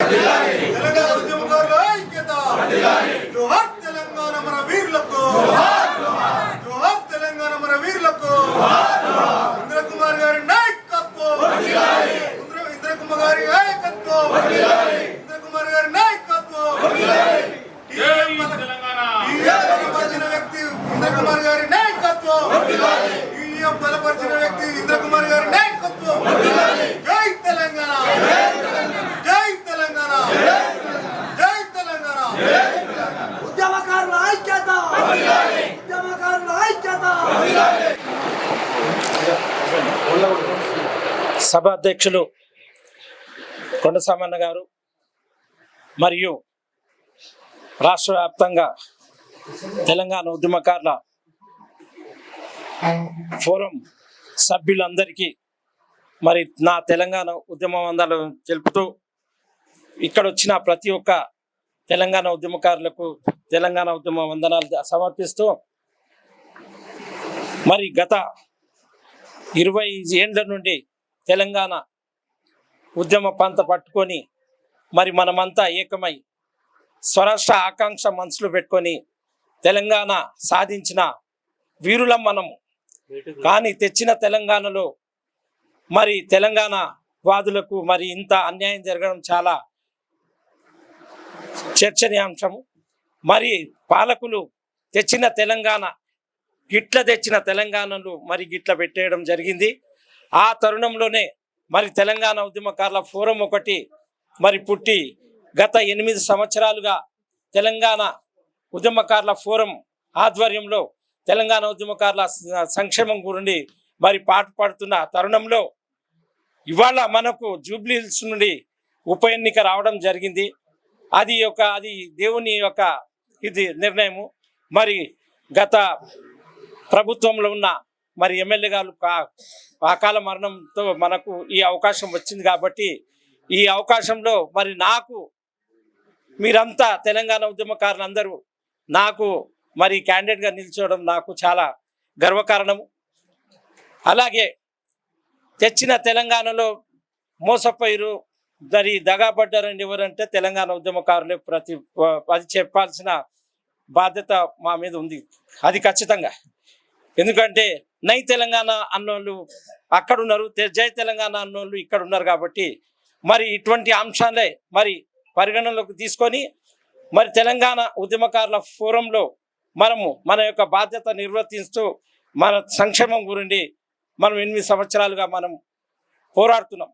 తెలంగాణ. ఉద్యమకారుల ఐక్యత జోహార్ తెలంగాణ. మన వీరులకు జోహార్ తెలంగాణ మన వీరులకు ఇంద్ర కుమార్ గారి నాయకత్వం ఇంద్ర ఇంద్ర కుమార్ గారి నాయకత్వం ఇంద్ర కుమార్ గారి నాయకత్వం టీఎం బలపరిచిన వ్యక్తి ఇంద్ర కుమార్ గారి నాయకత్వం బలపరిచిన వ్యక్తి ఇంద్ర కుమార్ గారి నాయకత్వం జై తెలంగాణ. జై తెలంగాణ. జై తెలంగాణ. ఉద్యమకారుల ఐక్యత. ఉద్యమకారుల ఐక్యత. సభ అధ్యక్షులు కొండసామన్న గారు మరియు రాష్ట్ర వ్యాప్తంగా తెలంగాణ ఉద్యమకారుల ఫోరం సభ్యులందరికీ మరి నా తెలంగాణ ఉద్యమ వందలు తెలుపుతూ ఇక్కడ వచ్చిన ప్రతి ఒక్క తెలంగాణ ఉద్యమకారులకు తెలంగాణ ఉద్యమ వందనాలు సమర్పిస్తూ మరి గత ఇరవై ఏండ్ల నుండి తెలంగాణ ఉద్యమ పంత పట్టుకొని మరి మనమంతా ఏకమై స్వరాష్ట్ర ఆకాంక్ష మనసులో పెట్టుకొని తెలంగాణ సాధించిన వీరులం మనము. కానీ తెచ్చిన తెలంగాణలో మరి తెలంగాణ వాదులకు మరి ఇంత అన్యాయం జరగడం చాలా చర్చనీయాంశము. మరి పాలకులు తెచ్చిన తెలంగాణ గిట్ల తెచ్చిన తెలంగాణను మరి గిట్ల పెట్టేయడం జరిగింది. ఆ తరుణంలోనే మరి తెలంగాణ ఉద్యమకారుల ఫోరం ఒకటి మరి పుట్టి గత ఎనిమిది సంవత్సరాలుగా తెలంగాణ ఉద్యమకారుల ఫోరం ఆధ్వర్యంలో తెలంగాణ ఉద్యమకారుల సంక్షేమం గురించి మరి పాటుపడుతున్న తరుణంలో ఇవాళ మనకు జూబ్లీహిల్స్ నుండి ఉప ఎన్నిక రావడం జరిగింది. అది ఒక అది దేవుని యొక్క ఇది నిర్ణయము. మరి గత ప్రభుత్వంలో ఉన్న మరి ఎమ్మెల్యే గారు కా- అకాల మరణంతో మనకు ఈ అవకాశం వచ్చింది కాబట్టి ఈ అవకాశంలో మరి నాకు మీరంతా తెలంగాణ ఉద్యమకారులందరూ నాకు మరి క్యాండిడేట్గా నిల్చోవడం నాకు చాలా గర్వకారణము. అలాగే తెచ్చిన తెలంగాణలో మోసపోయిరు మరి దగాపడ్డారని ఎవరంటే తెలంగాణ ఉద్యమకారులే ప్రతి అది చెప్పాల్సిన బాధ్యత మా మీద ఉంది. అది ఖచ్చితంగా. ఎందుకంటే నై తెలంగాణ అన్నోళ్ళు అక్కడున్నారు జై తెలంగాణ అన్నోళ్ళు ఇక్కడ ఉన్నారు కాబట్టి మరి ఇటువంటి అంశాలే మరి పరిగణనలోకి తీసుకొని మరి తెలంగాణ ఉద్యమకారుల ఫోరంలో మనము మన యొక్క బాధ్యత నిర్వర్తిస్తూ మన సంక్షేమం గురించి మనం ఎనిమిది సంవత్సరాలుగా మనం పోరాడుతున్నాం.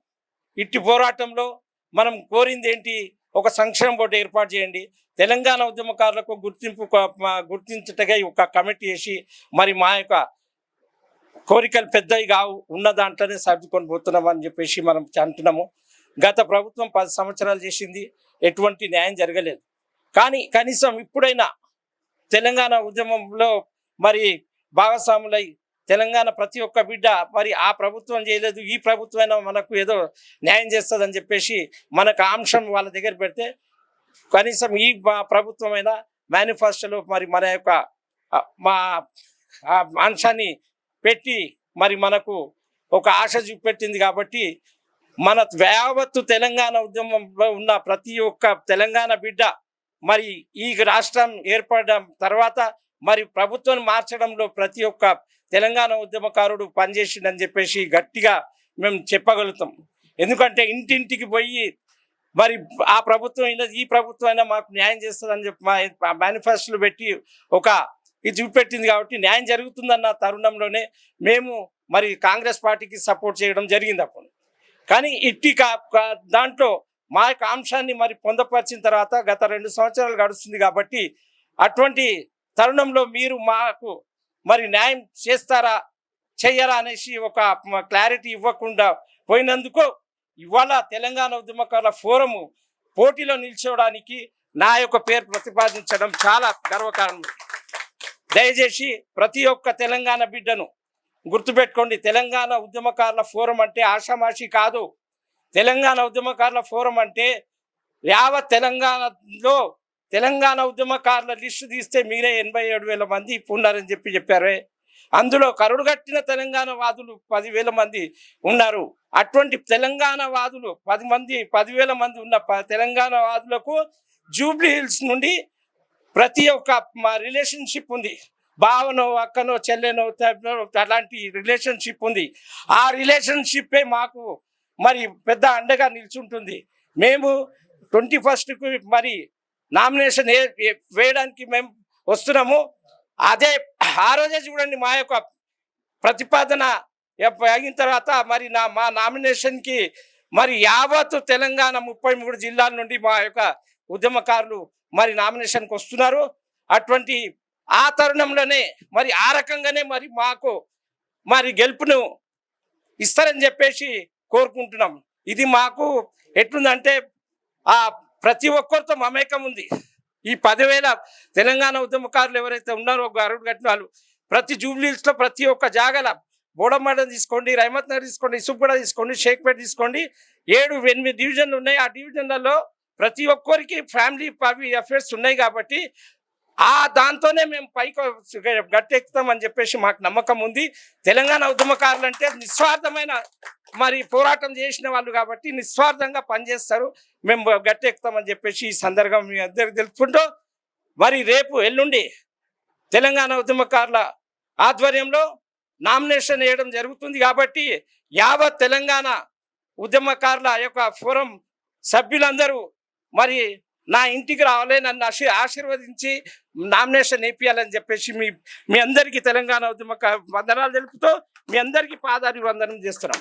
ఇట్టి పోరాటంలో మనం కోరింది ఏంటి? ఒక సంక్షేమ బోర్డు ఏర్పాటు చేయండి. తెలంగాణ ఉద్యమకారులకు గుర్తింపు గుర్తించటగా ఒక కమిటీ వేసి మరి మా యొక్క కోరికలు పెద్దవి కావు ఉన్న దాంట్లోనే సర్దుకొని పోతున్నాం అని చెప్పేసి మనం అంటున్నాము. గత ప్రభుత్వం పది సంవత్సరాలు చేసింది ఎటువంటి న్యాయం జరగలేదు. కానీ కనీసం ఇప్పుడైనా తెలంగాణ ఉద్యమంలో మరి భాగస్వాములై తెలంగాణ ప్రతి ఒక్క బిడ్డ మరి ఆ ప్రభుత్వం చేయలేదు ఈ ప్రభుత్వమైనా మనకు ఏదో న్యాయం చేస్తుందని చెప్పేసి మనకు అంశం వాళ్ళ దగ్గర పెడితే కనీసం ఈ ప్రభుత్వమైన మేనిఫెస్టోలో మరి మన యొక్క మా అంశాన్ని పెట్టి మరి మనకు ఒక ఆశ చూపెట్టింది కాబట్టి మన యావత్తు తెలంగాణ ఉద్యమంలో ఉన్న ప్రతి ఒక్క తెలంగాణ బిడ్డ మరి ఈ రాష్ట్రం ఏర్పడడం తర్వాత మరి ప్రభుత్వం మార్చడంలో ప్రతి ఒక్క తెలంగాణ ఉద్యమకారుడు పనిచేసిండని చెప్పేసి గట్టిగా మేము చెప్పగలుగుతాం. ఎందుకంటే ఇంటింటికి పోయి మరి ఆ ప్రభుత్వం అయినా ఈ ప్రభుత్వం అయినా మాకు న్యాయం చేస్తుందని చెప్పి మా మేనిఫెస్టోలు పెట్టి ఒక ఇది చూపెట్టింది కాబట్టి న్యాయం జరుగుతుందన్న తరుణంలోనే మేము మరి కాంగ్రెస్ పార్టీకి సపోర్ట్ చేయడం జరిగింది అప్పుడు. కానీ ఇట్టి దాంట్లో మా యొక్క అంశాన్ని మరి పొందపరిచిన తర్వాత గత రెండు సంవత్సరాలు గడుస్తుంది కాబట్టి అటువంటి తరుణంలో మీరు మాకు మరి న్యాయం చేస్తారా చెయ్యరా అనేసి ఒక క్లారిటీ ఇవ్వకుండా పోయినందుకు ఇవాళ తెలంగాణ ఉద్యమకారుల ఫోరము పోటీలో నిల్చోవడానికి నా యొక్క పేరు ప్రతిపాదించడం చాలా గర్వకారణం. దయచేసి ప్రతి ఒక్క తెలంగాణ బిడ్డను గుర్తుపెట్టుకోండి తెలంగాణ ఉద్యమకారుల ఫోరం అంటే ఆషామాషి కాదు. తెలంగాణ ఉద్యమకారుల ఫోరం అంటే యావత్ తెలంగాణలో తెలంగాణ ఉద్యమకారుల లిస్టు తీస్తే మీరే ఎనభై ఏడు వేల మంది ఉన్నారని చెప్పి చెప్పారే. అందులో కరుడుగట్టిన తెలంగాణ వాదులు పదివేల మంది ఉన్నారు. అటువంటి తెలంగాణ వాదులు పది మంది పదివేల మంది ఉన్న ప- తెలంగాణ వాదులకు జూబ్లీ హిల్స్ నుండి ప్రతి ఒక్క మా రిలేషన్షిప్ ఉంది. బావనో అక్కనో చెల్లెనో అలాంటి రిలేషన్షిప్ ఉంది. ఆ రిలేషన్షిప్పే మాకు మరి పెద్ద అండగా నిల్చుంటుంది. మేము ట్వంటీ ఫస్ట్కు మరి నామినేషన్ వేయడానికి మేము వస్తున్నాము. అదే ఆ రోజే చూడండి మా యొక్క ప్రతిపాదన అయిన తర్వాత మరి నా మా నామినేషన్కి మరి యావత్ తెలంగాణ ముప్పై మూడు జిల్లాల నుండి మా యొక్క ఉద్యమకారులు మరి నామినేషన్కి వస్తున్నారు. అటువంటి ఆ తరుణంలోనే మరి ఆ రకంగానే మరి మాకు మరి గెలుపును ఇస్తారని చెప్పేసి కోరుకుంటున్నాం. ఇది మాకు ఎట్లుందంటే ఆ ప్రతి ఒక్కరితో మమేకం ఉంది. ఈ పదివేల తెలంగాణ ఉద్యమకారులు ఎవరైతే ఉన్నారో అరుడు కట్టిన వాళ్ళు ప్రతి జూబ్లీస్లో ప్రతి ఒక్క జాగల బోడమడ తీసుకోండి రైమత్ నగర్ తీసుకోండి ఇసుగూడ తీసుకోండి షేక్పేట తీసుకోండి ఏడు ఎనిమిది డివిజన్లు ఉన్నాయి. ఆ డివిజన్లలో ప్రతి ఒక్కరికి ఫ్యామిలీ అవి అఫేర్స్ ఉన్నాయి కాబట్టి ఆ దాంతోనే మేము పైకి గట్టెక్కుతామని చెప్పేసి మాకు నమ్మకం ఉంది. తెలంగాణ ఉద్యమకారులు అంటే నిస్వార్థమైన మరి పోరాటం చేసిన వాళ్ళు కాబట్టి నిస్వార్థంగా పనిచేస్తారు. మేము గట్టెక్కుతామని చెప్పేసి ఈ సందర్భం మీ అందరికి తెలుపుకుంటూ మరి రేపు ఎల్లుండి తెలంగాణ ఉద్యమకారుల ఆధ్వర్యంలో నామినేషన్ వేయడం జరుగుతుంది కాబట్టి యావత్ తెలంగాణ ఉద్యమకారుల యొక్క ఫోరం సభ్యులందరూ మరి నా ఇంటికి రావాలి నన్ను ఆశీ ఆశీర్వదించి నామినేషన్ వేపియాలని చెప్పేసి మీ మీ అందరికీ తెలంగాణ ఉద్యమక వందనాలు తెలుపుతూ మీ అందరికీ పాదాభివందనం చేస్తున్నాం.